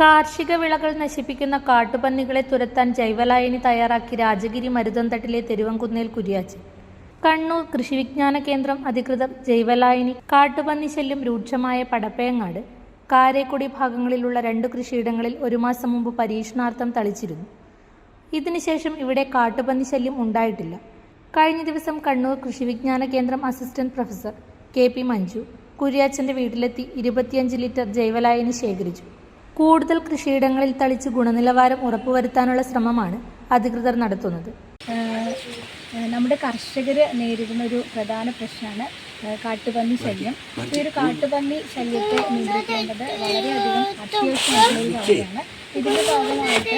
കാർഷിക വിളകൾ നശിപ്പിക്കുന്ന കാട്ടുപന്നികളെ തുരത്താൻ ജൈവലായനി തയ്യാറാക്കി രാജഗിരി മരുതന്തട്ടിലെ തെരുവൻകുന്നേൽ കുരിയാച്ചൻ. കണ്ണൂർ കൃഷിവിജ്ഞാന കേന്ദ്രം അധികൃതർ ജൈവലായനി കാട്ടുപന്നി ശല്യം രൂക്ഷമായ പടപ്പയങ്ങാട് കാരേക്കുടി ഭാഗങ്ങളിലുള്ള രണ്ട് കൃഷിയിടങ്ങളിൽ ഒരു മാസം മുമ്പ് പരീക്ഷണാർത്ഥം തളിച്ചിരുന്നു. ഇതിനുശേഷം ഇവിടെ കാട്ടുപന്നി ശല്യം ഉണ്ടായിട്ടില്ല. കഴിഞ്ഞ ദിവസം കണ്ണൂർ കൃഷിവിജ്ഞാന കേന്ദ്രം assistant professor K P Manju കുര്യാച്ചന്റെ വീട്ടിലെത്തി ഇരുപത്തിയഞ്ച് ലിറ്റർ ജൈവലായനി ശേഖരിച്ചു. കൂടുതൽ കൃഷിയിടങ്ങളിൽ തളിച്ച് ഗുണനിലവാരം ഉറപ്പുവരുത്താനുള്ള ശ്രമമാണ് അധികൃതർ നടത്തുന്നത്. നമ്മുടെ കർഷകർ നേരിടുന്ന ഒരു പ്രധാന പ്രശ്നമാണ് കാട്ടുപന്നി ശല്യം. ഈ ഒരു കാട്ടുപന്നി ശല്യത്തെ നിയന്ത്രിക്കേണ്ടത് വളരെയധികം അത്യാവശ്യമാണ് കാര്യമാണ് ഇതിന്റെ ഭാഗമായിട്ട്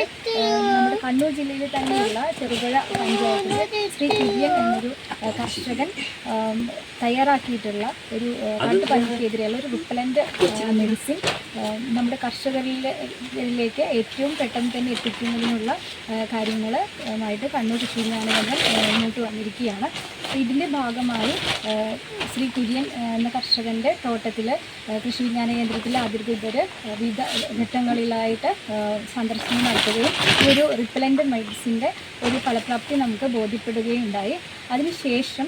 നമ്മുടെ കണ്ണൂർ ജില്ലയിൽ തന്നെയുള്ള ചെറുപുഴ പഞ്ചായത്തിൽ ശ്രീ കർഷകൻ തയ്യാറാക്കിയിട്ടുള്ള ഒരു ഏഹ് കാട്ടുപന്നിക്കെതിരെയുള്ള ഒരു റിപ്പലന്റ് മെഡിസിൻ നമ്മുടെ കർഷകരിലേക്ക് ഏറ്റവും പെട്ടെന്ന് തന്നെ എത്തിക്കുന്നതിനുള്ള കാര്യങ്ങളുമായിട്ട് കണ്ണൂർ കൃഷി വിജ്ഞാന കേന്ദ്രം മുന്നോട്ട് വന്നിരിക്കുകയാണ്. ഇതിന്റെ ഭാഗമായി ശ്രീ കുര്യൻ എന്ന കർഷകന്റെ തോട്ടത്തിൽ കൃഷി വിജ്ഞാന കേന്ദ്രത്തിൽ അധികൃതർ വിവിധ ഘട്ടങ്ങളിലായിട്ട് സന്ദർശനം നടത്തുകയും ഒരു റിപ്പലന്റ് മെഡിസിന്റെ ഒരു ഫലപ്രാപ്തി നമുക്ക് ബോധ്യപ്പെടുകയുണ്ടായി. അതിനുശേഷം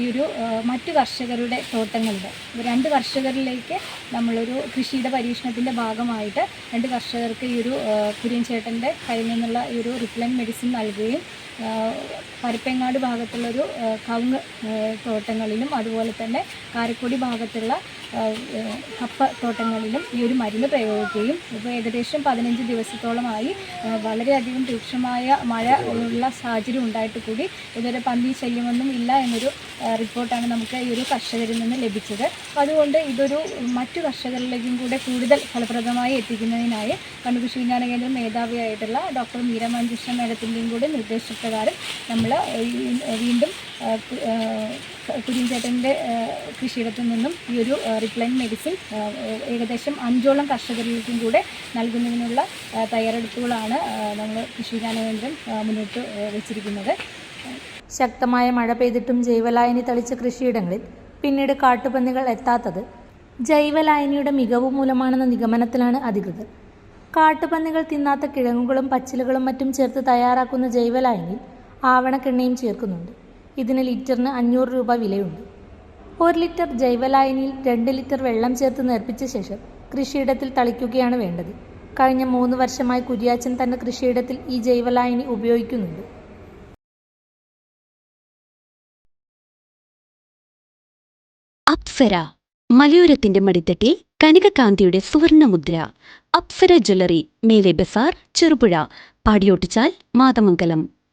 ഈ ഒരു മറ്റു കർഷകരുടെ തോട്ടങ്ങളുടെ രണ്ട് കർഷകരിലേക്ക് നമ്മളൊരു കൃഷിയുടെ പരീക്ഷണത്തിന്റെ ഭാഗമായിട്ട് രണ്ട് കർഷകർക്ക് ഈ ഒരു കുര്യൻ ചേട്ടന്റെ കയ്യിൽ നിന്നുള്ള ഈ ഒരു റിപ്ലൻ മെഡിസിൻ നൽകുകയും പരപ്പങ്ങാട് ഭാഗത്തുള്ളൊരു കവുങ്ങ് തോട്ടങ്ങളിലും അതുപോലെ തന്നെ കാരക്കുടി ഭാഗത്തുള്ള കപ്പ തോട്ടങ്ങളിലും ഈ ഒരു മരുന്ന് പ്രയോഗിക്കുകയും ഇപ്പോൾ ഏകദേശം പതിനഞ്ച് ദിവസത്തോളമായി വളരെയധികം രൂക്ഷമായ മഴ ഉള്ള സാഹചര്യം ഉണ്ടായിട്ട് കൂടി ഇതുവരെ പന്നി ശല്യമൊന്നും ഇല്ല എന്നൊരു റിപ്പോർട്ടാണ് നമുക്ക് ഈ ഒരു കർഷകരിൽ നിന്ന് ലഭിച്ചത്. അതുകൊണ്ട് ഇതൊരു മറ്റു കർഷകരിലേക്കും കൂടെ കൂടുതൽ ഫലപ്രദമായി എത്തിക്കുന്നതിനായി കണ്ണൂർ കൃഷി വിജ്ഞാന കേന്ദ്രം മേധാവിയായിട്ടുള്ള ഡോക്ടർ മീര മഞ്ജുഷ മേഡത്തിന്റെയും കൂടെ നിർദ്ദേശപ്രകാരം നമ്മൾ വീണ്ടും കുര്യൻചേട്ടന്റെ കൃഷിയിടത്തു നിന്നും ഈ ഒരു റിപ്ലൈൻ മെഡിസിൻ ഏകദേശം അഞ്ചോളം കർഷകരിലേക്കും കൂടെ നൽകുന്നതിനുള്ള തയ്യാറെടുപ്പുകളാണ് നമ്മൾ കൃഷി വിജ്ഞാന കേന്ദ്രം മുന്നോട്ട് വെച്ചിരിക്കുന്നത്. ശക്തമായ മഴ പെയ്തിട്ടും ജൈവലായനി തളിച്ച കൃഷിയിടങ്ങളിൽ പിന്നീട് കാട്ടുപന്നികൾ എത്താത്തത് ജൈവലായനിയുടെ മികവ് മൂലമാണെന്ന നിഗമനത്തിലാണ് അധികൃതർ. കാട്ടുപന്നികൾ തിന്നാത്ത കിഴങ്ങുകളും പച്ചിലകളും മറ്റും ചേർത്ത് തയ്യാറാക്കുന്ന ജൈവലായനിയിൽ ആവണക്കെണ്ണയും ചേർക്കുന്നുണ്ട്. ഇതിന് ലിറ്ററിന് അഞ്ഞൂറ് രൂപ വിലയുണ്ട്. ഒരു ലിറ്റർ ജൈവലായനിയിൽ രണ്ട് ലിറ്റർ വെള്ളം ചേർത്ത് നേർപ്പിച്ച ശേഷം കൃഷിയിടത്തിൽ തളിക്കുകയാണ് വേണ്ടത്. കഴിഞ്ഞ മൂന്ന് വർഷമായി കുര്യാച്ചൻ തന്റെ കൃഷിയിടത്തിൽ ഈ ജൈവലായനി ഉപയോഗിക്കുന്നുണ്ട്. അപ്സര മലയോരത്തിന്റെ മടിത്തട്ടിൽ കനികകാന്തിയുടെ സുവർണമുദ്ര. അപ്സര ജ്വല്ലറി മേലെ ബസാർ ചെറുപുഴ പാടിയോട്ടിച്ചാൽ മാതമംഗലം.